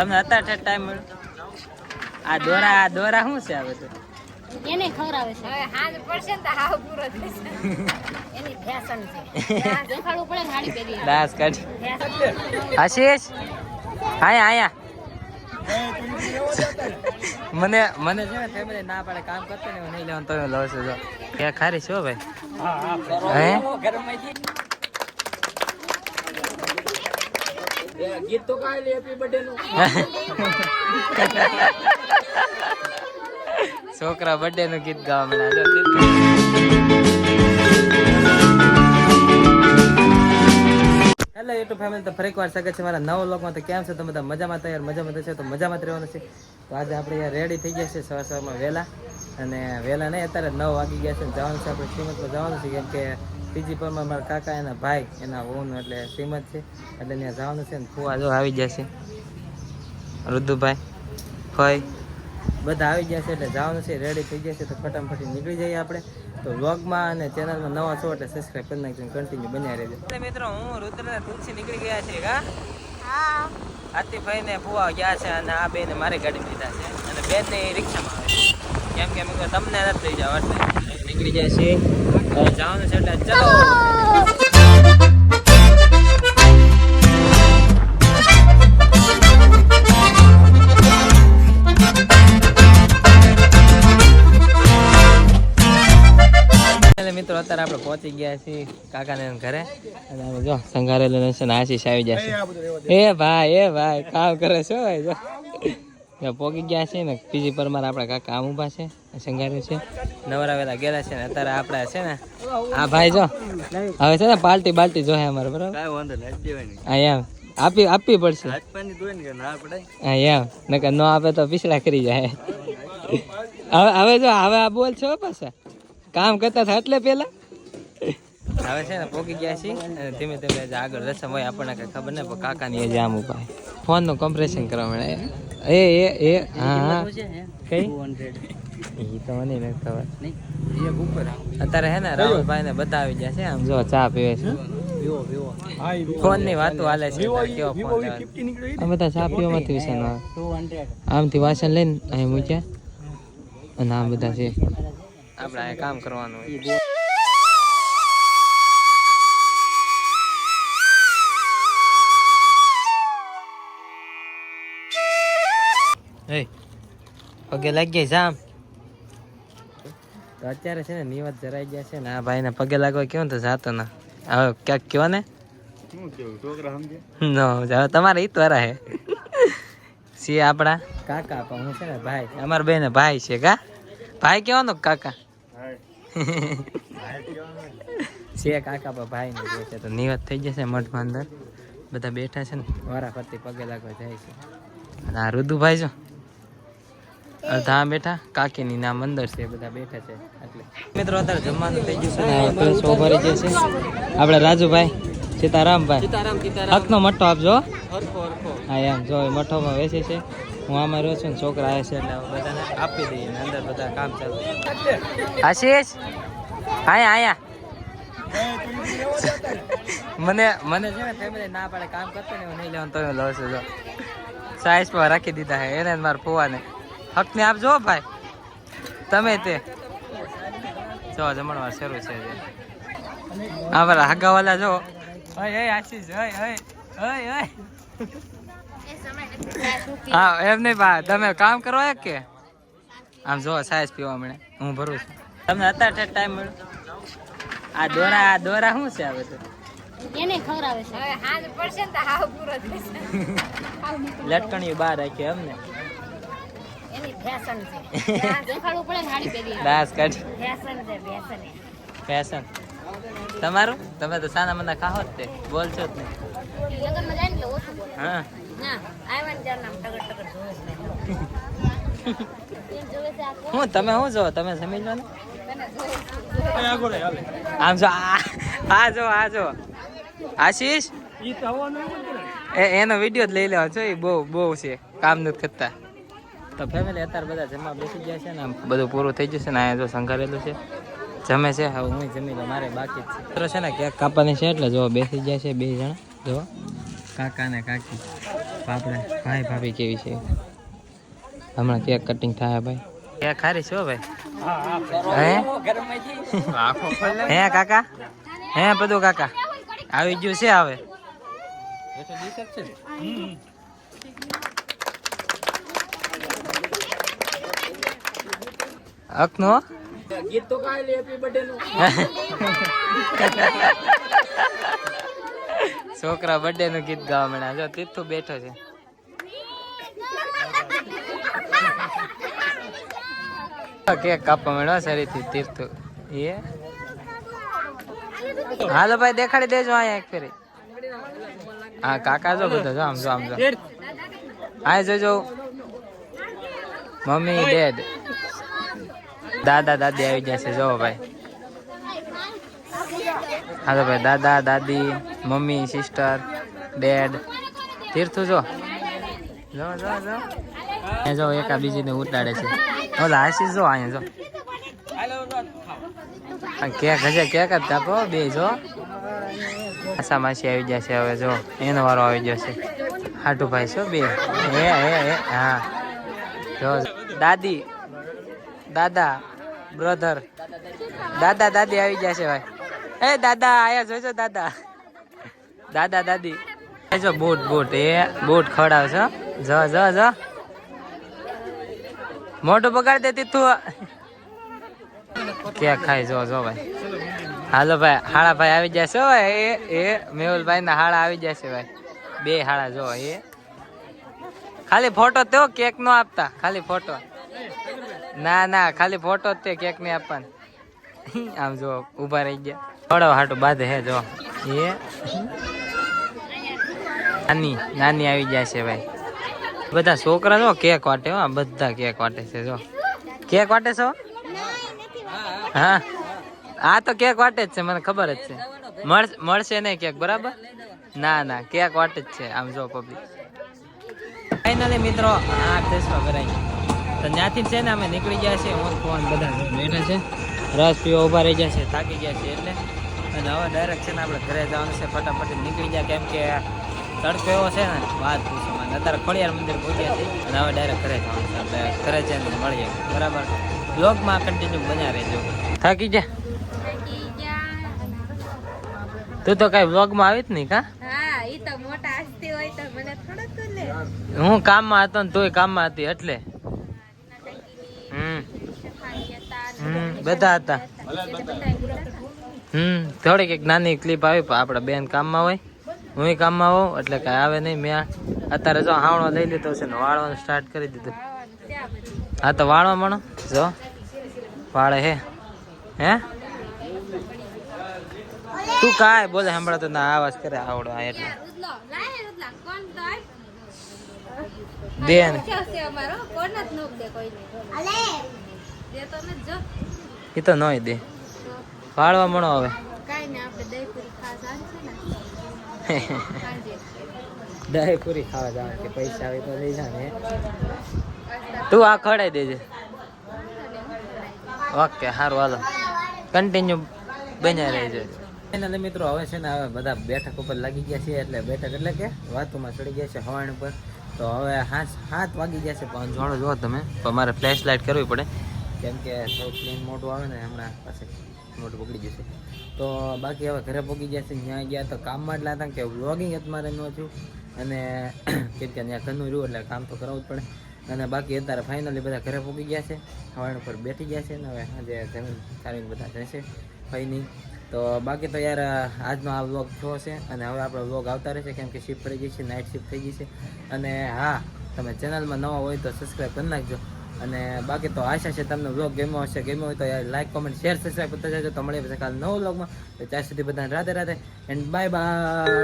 તમને અત્યારે ટાઈમ મળ્યો? આ દોરા આ દોરા શું છે આ બધું? એને ખવડાવે છે. હવે હાંજ પડશે ને તો હાવ પૂરો થશે એની ફેશન છે. દેખાડવું પડે ને હાડી પહેરી. દાસ કાઢી. આશીષ? આયા આયા. મને મને છે ને ફેમિલી ના પાડે કામ કરતો ને નહીં લેવાનું તમે લઉં છું કે ખારી છો ભાઈ? હે ગીત તો કાંઈ હેપી બર્થડે નું. છોકરા બર્થડે નું ગીત ગાવા હેલો યુટ્યુબ ફેમિલી તો ફરી એકવાર સ્વાગત છે મારા નવ લોકમાં તો કેમ છે? તો બધા મજામાં તૈયાર મજામાં છે? તો મજામાં જ રહેવાનું છે. તો આજે આપણે અહીંયા રેડી થઈ ગયા છે સવાર સવારમાં વહેલા. અને વહેલા નહીં અત્યારે નવ વાગી ગયા છે જવાનું છે આપણે શ્રીમતમાં જવાનું છે. કેમ કે પીજી પરમાં મારા કાકા એના ભાઈ એના ઓન એટલે શ્રીમદ છે. એટલે ત્યાં જવાનું છે ને ફુવા જો આવી જશે રુદ્ધુભાઈ ફઈ બધા આવી ગયા છે એટલે જવાનું છે રેડી થઈ જશે છે તો ફટાફટ નીકળી જઈએ આપણે. તો વ્લોગમાં અને ચેનલમાં નવા છો એટલે સબસ્ક્રાઈબ કરી નાખજો કન્ટિન્યુ બન્યા રહેજો. મિત્રો હું રુદ્ર ને તુલસી નીકળી ગયા છે કા હા. આતિફભાઈ ને ફુવા ગયા છે અને આ બેને મારે ગાડી લીધા છે. અને બેન ને રિક્ષામાં આવે છે. કેમ કે તમને નથી લઈ જાવ એટલે નીકળી જાય છે. જવાનું છે એટલે ચલો. મિત્રો અત્યારે આપણે પહોંચી ગયા છીએ કાકાને ઘરે. અને અમે જો સંઘારેલું છે ને આશીષ આવી જશે. એ ભાઈ એ ભાઈ કામ કરે છે ભાઈ જો. પોગી ગયા છે ને પીજી પર મારા આપણા કાકા આમ ઊભા છે સંઘાર્યું છે. નવરા વેલા ગયેલા છે ને અત્યારે આપણે છે ને. આ ભાઈ જો હવે છે ને પાર્ટી બાલટી જોહે અમારે બરાબર? હા એમ. આપી આપવી પડશે. હા એમ. નકર ન આપે તો પીછડા કરી જાય. હવે હવે જો હવે આ બોલ છો પાછા. કામ કરતા હતા એટલે પેલા? હવે છે ને પોકી ગયા છીએ. અને ધીમે ધીમે જે આગળ રસમ હોય આપણને કઈ ખબર નહીં પણ કાકાની એ જામ ઉપાય ફોનનું કોમ્પ્રેશન કમ્પ્રેશન કરવા મળે. એ એ એ હા હા. કઈ? એ તો મને નથી ખબર. અત્યારે હે ને રાહુલભાઈ ને બતાવી ગયા છે આમ જો ચા પીવે છે. ફોનની વાતો હાલે છે કેવો ફોન આ બધા ચા પીવામાંથી વિષય આમથી વાસણ લઈને અહીં મૂક્યા. અને આ બધા છે. આપણે કામ કરવાનું હોય. એ પગે લાગી ગયા જામ તો અત્યારે છે ને નિવાદ જરાઈ ગયા છે ને આ ભાઈને પગે લાગવા કેવું તો જાતો ના. હવે ક્યાંક કયો ને? શું કેવું છોકરા સમજે? નો તમારે ઈ તારા હે. સી આપણા કાકા પણ હું છે ને ભાઈ. અમારા બેને ભાઈ છે કા? ભાઈ કેવાનો કાકા? છે કાકા પણ ભાઈ ને જે છે તો નિવાત થઈ જશે મઠમાં અંદર. બધા બેઠા છે ને. વારા ફરતી પગે લાગવા જાય છે. અને આ રુદુભાઈ જો. અડધા બેઠા? કાકીની નામ અંદર છે બધા બેઠા છે એટલે. મિત્રો અત્યારે જમવાનું થઈ ગયું છે ને ભરી જશે આપણે રાજુભાઈ સીતારામભાઈ. હકનો મઠો આપજો. હો. એમ જો એ મઠ્ઠોમાં વેચે છે. હું આમાં રહ્યો છું ને છોકરા આવે છે એટલે બધાને આપી દઈએ અંદર બધા કામ ચાલુ. આશીષ? આયા આયા. મને મને છે ને ફેમિલી ના પાડે કામ કરતો ને હું નહીં લેવાનું તમે લો છું જો. સાઈઝ પર રાખી દીધા હે એને મારે મારા ફુવાને. હકને આપજો હો ભાઈ. તમે તે. જો જમણવાર શરૂ છે જે. આ મારા હગાવાલા જો. ઓય ઓય આશીષ ઓય ઓય ઓય ઓય હા એમ નહીં ભાઈ. તમે કામ કરો એક કે? આમ જો સાઈઝ પીવા મળે. હું ભરું છું. તમને અત્યારે ટાઈમ મળ્યો. આ દોરા આ દોરા શું છે આ બધું એને ખવડાવે છે. હવે હાંજ પડશે ને તો હાવ પૂરો થશે લટકણીઓ બહાર રાખી અમને ફેશન છે. દેખાડવું પડે ને પહેરી દાસ કાઢી. ફેશન છે ફેશન. ફેશન. તમારું? તમે તો સાના મના ખાહો જ તે. બોલશો જ નહીં લગનમાં જાય ને ઓછું બોલે. હા. ના આવ્યા ને ત્યારે આમ ટગર ટગર જોવે છે. એમ જોવે છે આ કોણ? હું? તમે શું જો તમે જમી લો ને. આમ જો આ આ જો આ જો. આશીષ? એ એનો વીડિયો જ લઈ લેવા છો એ બહુ બહુ છે. કામ નથી કરતા. તો ફેમિલી અત્યારે બધા જમવા બેસી ગયા છે ને આમ બધું પૂરું થઈ જશે ને અહીંયા જો સંઘારેલું છે. જમે છે? હવે હું જમી લઉં મારે બાકી જ છે. મિત્રો છે ને કેક કાપવાની છે એટલે જો બેસી ગયા છે બે જણા. જો. કાકા ને કાકી બાપડા. ભાઈ ભાભી કેવી છે? હમણાં કેક કટિંગ થાય ભાઈ. કેક ખારી છો ભાઈ? હે હે? કાકા? હે બધું કાકા? આવી ગયું છે હવે? અકનો ગીત તો કાંઈ લે હેપી બર્થડે નું. છોકરા બર્થડે નું ગીત ગાવા મળ્યા જો તીર્થુ બેઠો છે. કેક કાપવા મળ્યો સરીથી તીર્થુ એ? હાલો ભાઈ દેખાડી દેજો અહીંયા એક ફેરી. હા કાકા જો બધા જો આમ જો આમ જો. હા જોજો. Mummy dad. દાદા દાદી આવી જશે, જો ભાઈ. હા તો ભાઈ, દાદા, દાદી, મમ્મી સિસ્ટર ડેડ તીર્થુ, જો. જો જો જો. એ એકા બીજીને ઉતાડે છે. ઓલા આશીષ જો અહીંયા, જો. કેક હશે, કેક જ કાપો, બે, જો. આશા માસી આવી જશે હવે, જો. એનો વારો આવી જશે. હાટુભાઈ છો બે. હે હે હે, હા. જો. દાદી દાદા બ્રધર દાદા, દાદી આવી ગયા છે ભાઈ. એ દાદા, આયા જોજો દાદા. દાદા, દાદી. જો બૂટ બૂટ એ બૂટ ખવડાવશો જો જો જો. મોટું બગાડ દેતી તું. કેક ખાઈ જો જો ભાઈ. હાલો ભાઈ, હાળા ભાઈ આવી જશે હો એ એ મેહુલભાઈ ના હાળા આવી જશે ભાઈ. બે હાળા, જો, એ. ખાલી ફોટો તેઓ કેક નો આપતા. ખાલી ફોટો ના ના, ખાલી ફોટો જ તે કેક ને આપવાનો. આમ જો ઊભા રહી ગયા. થોડો હાટું બાંધે હે જો એ, નાની નાની આવી જાય છે ભાઈ. બધા છોકરા જો કેક વાટે હા બધા કેક વાટે છે જો કેક વાટે છો હા? આ તો કેક વાટે જ છે, મને ખબર જ છે. મળશે નહીં કેક બરાબર? ના ના કેક વાટે જ છે, આમ જો પબ્લિક ફાઇનલી મિત્રો, આ દેશમાં ભરાઈ તો ત્યાંથી છે ને અમે નીકળી ગયા છે હું ફોન બધા બેઠા છે. રસ પીવા ઊભા રહી ગયા છે થાકી ગયા છે એટલે. અને હવે ડાયરેક્ટ છે ને આપણે ઘરે જવાનું છે. ફટાફટ નીકળી ગયા કેમ કે તડકો એવો છે ને વાત પૂછો મને. અત્યારે ખોડિયાર મંદિર પહોંચ્યા છે. અને હવે ડાયરેક્ટ ઘરે જવાનું છે. આપણે ઘરે જઈને મળીએ. બરાબર? બ્લોગમાં કન્ટિન્યુ બન્યા રહેજો. થાકી જા. તું તો કઈ બ્લોગમાં આવી જ નહીં કા? હું કામમાં હતો ને તોય કામમાં હતી એટલે હમ સફારી હતા હમ, બધા હતા. હમ, થોડીક એક નાની ક્લિપ આવી, પણ આપણા બેન કામમાં હોય. હું કામમાં હોઉં, એટલે કાંઈ આવે નહીં મેં અત્યારે જો હાવણો લઈ લીધો છે ને વાળવાનું સ્ટાર્ટ કરી દીધું. હા, તો વાળવા મણો જો, વાળે હે. હે? તું કાંઈ બોલે, સાંભળતો ના આવાજ કરે, આવડો આ એટલે. ઉદલો લાય ઉદલા કોણ તો આય? દે ને એ તો નોય દે. વાળવા મણો હવે. દહીં પૂરી દહીં ખાવા જવાનું કે પૈસા આવે તો લઈ જા ને તું આ ખડાઈ દેજે. ઓકે સારું હાલો. કન્ટિન્યુ બન્યા રહેજો. એના મિત્રો હવે છે ને હવે બધા બેઠક ઉપર લાગી ગયા છે એટલે બેઠક એટલે કે વાતોમાં ચડી ગયા છે હવાણ ઉપર. તો હવે હાથ હાથ વાગી ગયા છે પણ જોડો જો તમે તો મારે ફ્લેશ લાઇટ કરવી પડે. કેમ કે થોડું ક્લીન મોટું આવે ને હમણાં પાસે મોટું પકડી જશે. તો બાકી હવે ઘરે પહોંચી ગયા છે ત્યાં ગયા તો કામમાં એટલા હતા કે વ્લોગિંગ મારે ન થયું. અને કેમ કે ત્યાં ઘરનું રહ્યું એટલે કામ તો કરાવવું જ પડે. અને બાકી અત્યારે ફાઇનલી બધા ઘરે પહોંચી ગયા છે હવાણ ઉપર બેઠી ગયા છે ને હવે આજે જમીન સારી બધા જશે ફાઈની. તો બાકી તો યાર, આજનો આ વ્લોગ થયો છે અને હવે આપણો વ્લોગ આવતા રહેશે કેમ કે શિફ્ટ થઈ ગઈ છે નાઇટ શિફ્ટ થઈ ગઈ છે. અને હા, તમે ચેનલમાં નવા હોય તો સબસ્ક્રાઈબ કરી નાખજો. અને બાકી તો આશા છે તમને વ્લોગ ગમ્યો હશે, ગમ્યો હોય તો લાઈક કોમેન્ટ શેર સબસ્ક્રાઈબ કરતા જજો. તો મળીએ પછી કાલે નવો વ્લોગમાં તો ત્યાં સુધી બધાને Radhe Radhe and bye bye